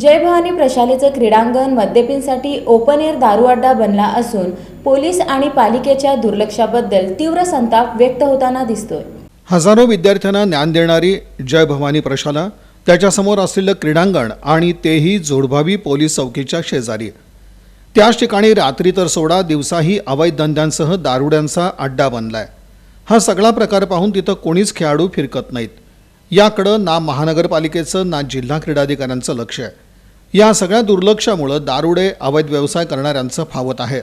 जय भवानी प्रशालेचं क्रीडांगण मद्यपींसाठी ओपन एअर दारू अड्डा बनला असून पोलीस आणि पालिकेच्या दुर्लक्षाबद्दल तीव्र संताप व्यक्त होताना दिसतोय. हजारो विद्यार्थ्यांना ज्ञान देणारी जय भवानी प्रशाला त्याच्यासमोर असलेलं क्रीडांगण आणि तेही जोडभावी पोलीस चौकीच्या शेजारी. त्याच ठिकाणी रात्री तर सोडा दिवसाही अवैध धंद्यांसह दारुड्यांचा अड्डा बनलाय. हा सगळा प्रकार पाहून तिथं कोणीच खेळाडू फिरकत नाहीत. याकडं ना महानगरपालिकेचं ना जिल्हा क्रीडाधिकाऱ्यांचं लक्ष आहे. या सगळ्या दुर्लक्षामुळं दारुडे अवैध व्यवसाय करणाऱ्यांचं फावत आहे.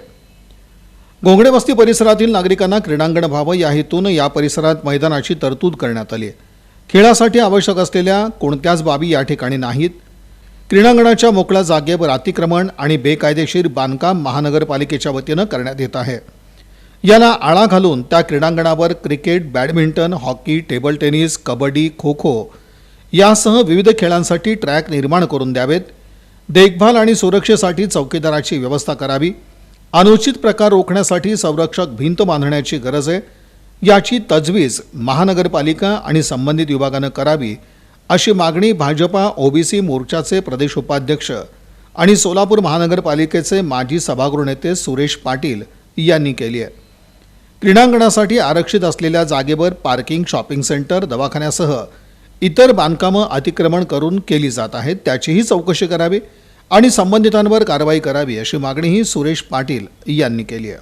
घोंगडे वस्ती परिसरातील नागरिकांना क्रीडांगण व्हावं या हेतून या परिसरात मैदानाची तरतूद करण्यात आली खेळासाठी आवश्यक असलेल्या कोणत्याच बाबी या ठिकाणी नाहीत. क्रीडांगणाच्या मोकळ्या जागेवर अतिक्रमण आणि बेकायदेशीर बांधकाम महानगरपालिकेच्या वतीनं करण्यात येत आहे. याला आळा घालून त्या क्रीडांगणावर cricket badminton hockey table tennis kabaddi kho kho यासह विविध खेळांसाठी ट्रॅक निर्माण करून द्यावेत. देखभाल आणि सुरक्षेसाठी चौकीदाराची व्यवस्था करावी. अनुचित प्रकार रोखण्यासाठी संरक्षक भिंत बांधण्याची गरज आहे. याची तजवीज महानगरपालिका आणि संबंधित विभागानं करावी अशी मागणी भाजपा ओबीसी मोर्चाचे प्रदेश उपाध्यक्ष आणि सोलापूर महानगरपालिकेचे माजी सभागृह नेते सुरेश पाटील यांनी केली आहे. क्रीडांगणासाठी आरक्षित असलेल्या जागेवर पार्किंग शॉपिंग सेंटर दवाखान्यासह इतर बांधकामं अतिक्रमण करून केली जात आहेत त्याचीही चौकशी करावी. आणि संबंधितांवर कारवाई करावी अशी मागणीही सुरेश पाटील यांनी केली आहे.